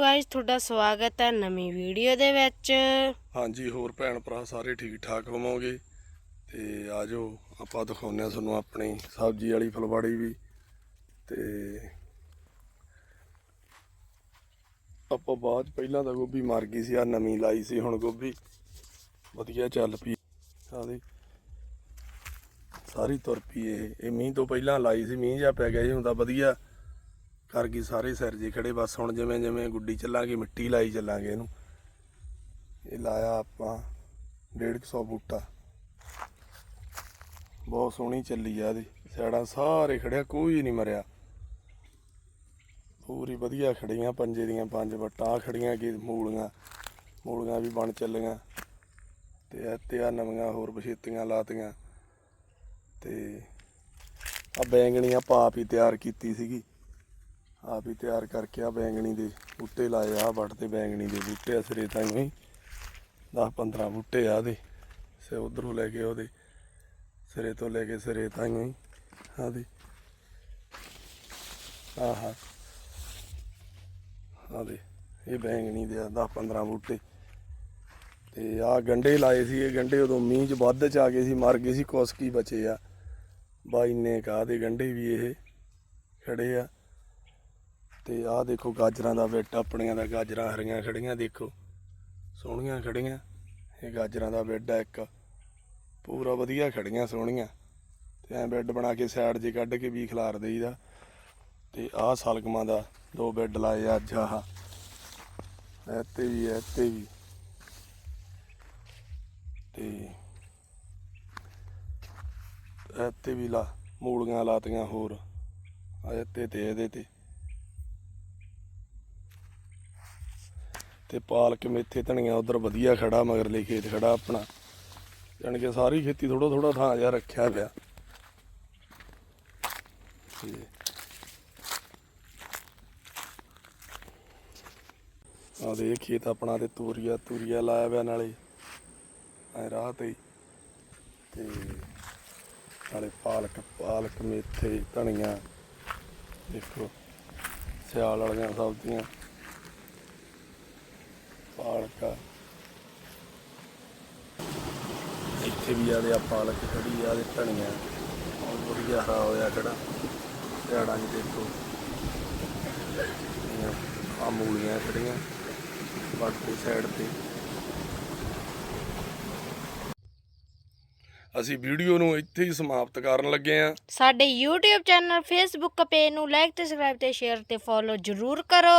Guys ਤੁਹਾਡਾ ਸਵਾਗਤ ਹੈ ਨਵੀਂ ਵੀਡੀਓ ਦੇ ਵਿੱਚ। ਹਾਂਜੀ, ਹੋਰ ਭੈਣ ਭਰਾ ਸਾਰੇ ਠੀਕ ਠਾਕ ਹੋਵੋਗੇ? ਤੇ ਆਜੋ, ਆਪਾਂ ਦਿਖਾਉਂਦੇ ਆ ਤੁਹਾਨੂੰ ਆਪਣੀ ਸਬਜ਼ੀ ਵਾਲੀ ਫੁਲਵਾੜੀ ਵੀ। ਤੇ ਆਪਾਂ ਬਾਅਦ 'ਚ ਪਹਿਲਾਂ ਤਾਂ ਗੋਭੀ ਮਰ ਗਈ ਸੀ ਆ ਨਵੀਂ ਲਾਈ ਸੀ ਹੁਣ ਗੋਭੀ। ਵਧੀਆ ਚੱਲ ਪਈ। ਆਦੀ ਸਾਰੀ ਤੁਰ ਪਈ ਇਹ। ਇਹ ਮੀਂਹ ਤੋਂ ਪਹਿਲਾਂ ਲਾਈ ਸੀ, ਮੀਂਹ ਜਾਂ ਪੈ ਗਿਆ ਜੀ ਹੁਣ ਤਾਂ ਵਧੀਆ। ਕਰ ਗਈ ਸਾਰੇ ਸਿਰ ਜੀ ਖੜੇ, ਬਸ ਹੁਣ ਜਿਵੇਂ ਜਿਵੇਂ ਗੁੱਡੀ ਚੱਲਾਂਗੇ, ਮਿੱਟੀ ਲਾਈ ਚੱਲਾਂਗੇ ਇਹਨੂੰ। ਇਹ ਲਾਇਆ ਆਪਾਂ 150 ਬੂਟਾ। ਬਹੁਤ ਸੋਹਣੀ ਚੱਲੀ ਆ ਇਹਦੀ। ਸਾਈਡਾਂ ਸਾਰੇ ਖੜਿਆ, ਕੋਈ ਨਹੀਂ ਮਰਿਆ। ਪੂਰੀ ਵਧੀਆ ਖੜੀਆਂ, ਪੰਜੇ ਦੀਆਂ ਪੰਜ ਵੱਟਾਂ ਖੜੀਆਂ ਕੀ ਮੂਲੀਆਂ ਮੂਲੀਆਂ ਵੀ ਬਣ ਚੱਲੀਆਂ। ਤੇ ਇਹ ਤੇ ਆ ਨਵੀਆਂ ਹੋਰ ਬਛੇਤੀਆਂ ਲਾਤੀਆਂ। ਤੇ ਆ ਬੈਂਗਣੀਆਂ ਪਾਪ ਹੀ ਤਿਆਰ ਕੀਤੀ ਸੀਗੀ। ਆਪ ਹੀ ਤਿਆਰ ਕਰਕੇ ਆ ਬੈਂਗਣੀ ਦੇ ਬੂਟੇ ਲਾਏ ਆ ਵੱਟ ਤੇ ਬੈਂਗਣੀ ਦੇ ਬੂਟੇ ਅਸਰੇ ਤਾਂ ਹੀ 10 15 ਬੂਟੇ ਆ ਦੇ ਸੇ ਉਧਰੋਂ ਲੈ ਕੇ ਉਹਦੇ, ਸਿਰੇ ਤੋਂ ਲੈ ਕੇ ਸਿਰੇ ਤਾਂ ਹੀ ਆ ਦੇ। ਆਹਾ ਆ ਦੇ, ਇਹ ਬੈਂਗਣੀ ਦੇ 10 15 ਬੂਟੇ। ਤੇ ਆ ਗੰਡੇ ਲਾਏ ਸੀ ਇਹ ਗੰਡੇ ਉਦੋਂ ਮੀਂਹ ਚ ਵੱਧ ਚ ਆ ਗਏ ਸੀ, ਮਰ ਗਏ ਸੀ, ਕੁਛ ਬਚੇ ਆ। ਬਾਈ ਨੇ ਕਹਾ ਦੇ ਗੰਡੇ ਵੀ ਇਹ ਖੜੇ ਆ। ਤੇ ਆਹ ਦੇਖੋ ਗਾਜਰਾਂ ਦਾ ਬੈਟ ਆਪਣੀਆਂ ਦਾ ਗਾਜਰਾਂ ਹਰੀਆਂ ਖੜੀਆਂ ਦੇਖੋ, ਸੋਹਣੀਆਂ ਖੜੀਆਂ। ਇਹ ਗਾਜਰਾਂ ਦਾ ਬੈੱਡ ਆ ਇੱਕ, ਪੂਰਾ ਵਧੀਆ ਖੜੀਆਂ ਸੋਹਣੀਆਂ। ਤੇ ਐ ਬੈੱਡ ਬਣਾ ਕੇ ਸਾਈਡ 'ਚ ਕੱਢ ਕੇ ਵੀ ਖਿਲਾਰ ਦੇਈਦਾ। ਤੇ ਆਹ ਸਲਗਮਾਂ ਦਾ ਦੋ ਬੈੱਡ ਲਾਏ ਆ ਅੱਜ ਆਹ। ਇੱਥੇ ਵੀ ਇੱਥੇ ਵੀ। ਤੇ ਇੱਥੇ ਵੀ ਲਾ, ਮੂਲੀਆਂ ਲਾਤੀਆਂ ਹੋਰ। ਆ ਤੇ ਇਹਦੇ ਤੇ। ਤੇ ਪਾਲਕ, ਮੇਥੇ, ਧਨੀਆ ਉਧਰ ਵਧੀਆ ਖੜਾ ਮਗਰਲੇ ਖੇਤ ਖੜਾ ਆਪਣਾ। ਜਾਣੀ ਕਿ ਸਾਰੀ ਖੇਤੀ ਥੋੜਾ ਥੋੜਾ ਥਾਂ ਜਿਹਾ ਰੱਖਿਆ ਪਿਆ। ਤੇ ਆ ਦੇ ਖੇਤ ਆਪਣਾ ਤੇ ਤੂਰੀਆ ਤੂਰੀਆ ਲਾਇਆ ਪਿਆ ਨਾਲੇ। ਐ ਰਾਹ ਤੇ ਤੇ ਨਾਲੇ ਪਾਲਕ ਪਾਲਕ, ਮੇਥੇ, ਧਨੀਆ। ਦੇਖੋ, ਸਿਆਲ ਵਾਲੀਆਂ ਸਬਜ਼ੀਆਂ। ਪਾਲਕਾ। ਇੱਥੇ ਵੀ ਆਦੇ ਆ ਪਾਲਕ ਖੜੀ ਆ ਦੇ ਧਨੀਆ। ਬਹੁਤ ਵਧੀਆ ਹਰਾ ਹੋਇਆ ਖੜਾ। ਝਾੜਾਂ 'ਚ ਦੇਖੋ। ਆ ਮੂਲੀਆਂ ਖੜੀਆਂ ਬਾਕੀ ਸਾਈਡ ਤੇ। ਅਸੀਂ ਵੀਡੀਓ ਨੂੰ ਇੱਥੇ ਹੀ ਸਮਾਪਤ ਕਰਨ ਲੱਗੇ ਆਂ ਸਾਡੇ YouTube ਚੈਨਲ Facebook ਪੇਜ ਨੂੰ ਲਾਈਕ ਤੇ ਸਬਸਕ੍ਰਾਈਬ ਤੇ ਸ਼ੇਅਰ ਤੇ ਫੋਲੋ ਜਰੂਰ ਕਰੋ।